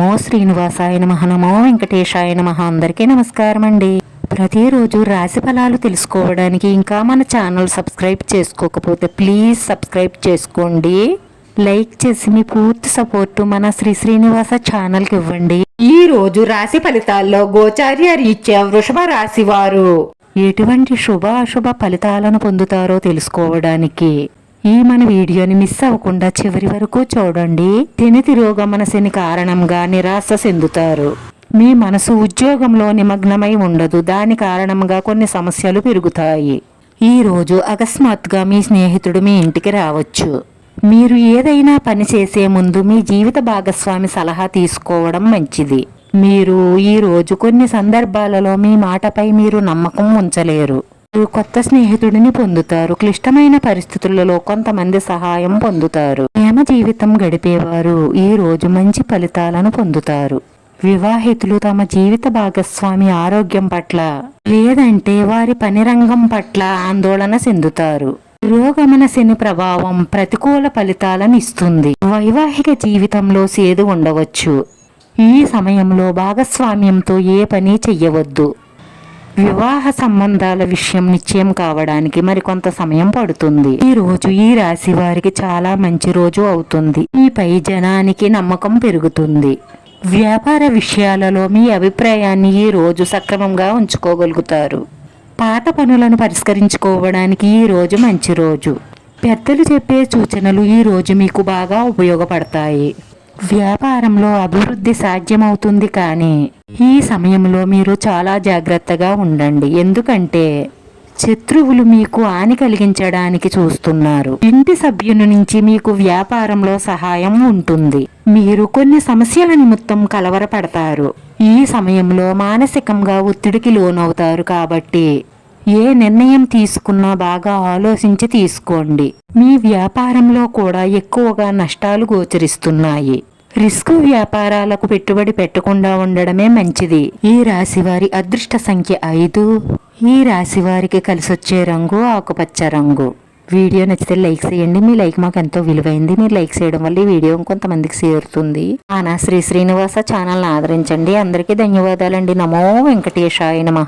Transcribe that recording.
నమో శ్రీనివాసాయ నమ నమో వెంకటేశాయ నమ. అందరికీ నమస్కారం అండి ప్రతిరోజు రాశి ఫలాలు తెలుసుకోవడానికి ఇంకా మన ఛానల్ సబ్స్క్రైబ్ చేసుకోకపోతే ప్లీజ్ సబ్స్క్రైబ్ చేసుకోండి. లైక్ చేసి మీ పూర్తి సపోర్టు మన శ్రీ శ్రీనివాస ఛానల్కి ఇవ్వండి. ఈ రోజు రాశి ఫలితాల్లో గోచార్య రీత్యా వృషభ రాశి వారు ఎటువంటి శుభ అశుభ ఫలితాలను పొందుతారో తెలుసుకోవడానికి ఈ మన వీడియోని మిస్ అవ్వకుండా చివరి వరకు చూడండి. తిని తిరోగమన కారణంగా నిరాశ చెందుతారు. మీ మనసు ఉద్యోగంలో నిమగ్నమై ఉండదు. దాని కారణంగా కొన్ని సమస్యలు పెరుగుతాయి. ఈ రోజు అకస్మాత్తుగా మీ స్నేహితుడు మీ ఇంటికి రావచ్చు. మీరు ఏదైనా పని చేసే ముందు మీ జీవిత భాగస్వామి సలహా తీసుకోవడం మంచిది. మీరు ఈ రోజు కొన్ని సందర్భాలలో మీ మాటపై మీరు నమ్మకం ఉంచలేరు. కొత్త స్నేహితుడిని పొందుతారు. క్లిష్టమైన పరిస్థితులలో కొంతమంది సహాయం పొందుతారు. ప్రేమ జీవితం గడిపేవారు ఈ రోజు మంచి ఫలితాలను పొందుతారు. వివాహితులు తమ జీవిత భాగస్వామి ఆరోగ్యం పట్ల లేదంటే వారి పని రంగం పట్ల ఆందోళన చెందుతారు. పురోగమన శని ప్రభావం ప్రతికూల ఫలితాలను ఇస్తుంది. వైవాహిక జీవితంలో సేదు ఉండవచ్చు. ఈ సమయంలో భాగస్వామ్యంతో ఏ పని చెయ్యవద్దు. వివాహ సంబంధాల విషయం నిశ్చయం కావడానికి మరికొంత సమయం పడుతుంది. ఈ రోజు ఈ రాశి వారికి చాలా మంచి రోజు అవుతుంది. మీపై జనానికి నమ్మకం పెరుగుతుంది. వ్యాపార విషయాలలో మీ అభిప్రాయాన్ని ఈ రోజు సక్రమంగా ఉంచుకోగలుగుతారు. పాత పనులను పరిష్కరించుకోవడానికి ఈ రోజు మంచి రోజు. పెద్దలు చెప్పే సూచనలు ఈ రోజు మీకు బాగా ఉపయోగపడతాయి. వ్యాపారంలో అభివృద్ధి సాధ్యమవుతుంది కానీ ఈ సమయంలో మీరు చాలా జాగ్రత్తగా ఉండండి. ఎందుకంటే శత్రువులు మీకు హాని కలిగించడానికి చూస్తున్నారు. ఇంటి సభ్యుని నుంచి మీకు వ్యాపారంలో సహాయం ఉంటుంది. మీరు కొన్ని సమస్యల నిమిత్తం కలవరపడతారు. ఈ సమయంలో మానసికంగా ఒత్తిడికి లోనవుతారు కాబట్టి ఏ నిర్ణయం తీసుకున్నా బాగా ఆలోచించి తీసుకోండి. మీ వ్యాపారంలో కూడా ఎక్కువగా నష్టాలు గోచరిస్తున్నాయి. రిస్క్ వ్యాపారాలకు పెట్టుబడి పెట్టకుండా ఉండడమే మంచిది. ఈ రాశి వారి అదృష్ట సంఖ్య ఐదు. ఈ రాశి వారికి కలిసొచ్చే రంగు ఆకుపచ్చ రంగు. వీడియో నచ్చితే లైక్ చేయండి. మీ లైక్ మాకు ఎంతో విలువైంది. మీరు లైక్ చేయడం వల్ల ఈ వీడియో కొంతమందికి చేరుతుంది ఆనా శ్రీ శ్రీనివాస ఛానల్ని ఆదరించండి. అందరికీ ధన్యవాదాలండి. నమో వెంకటేశాయ నమ.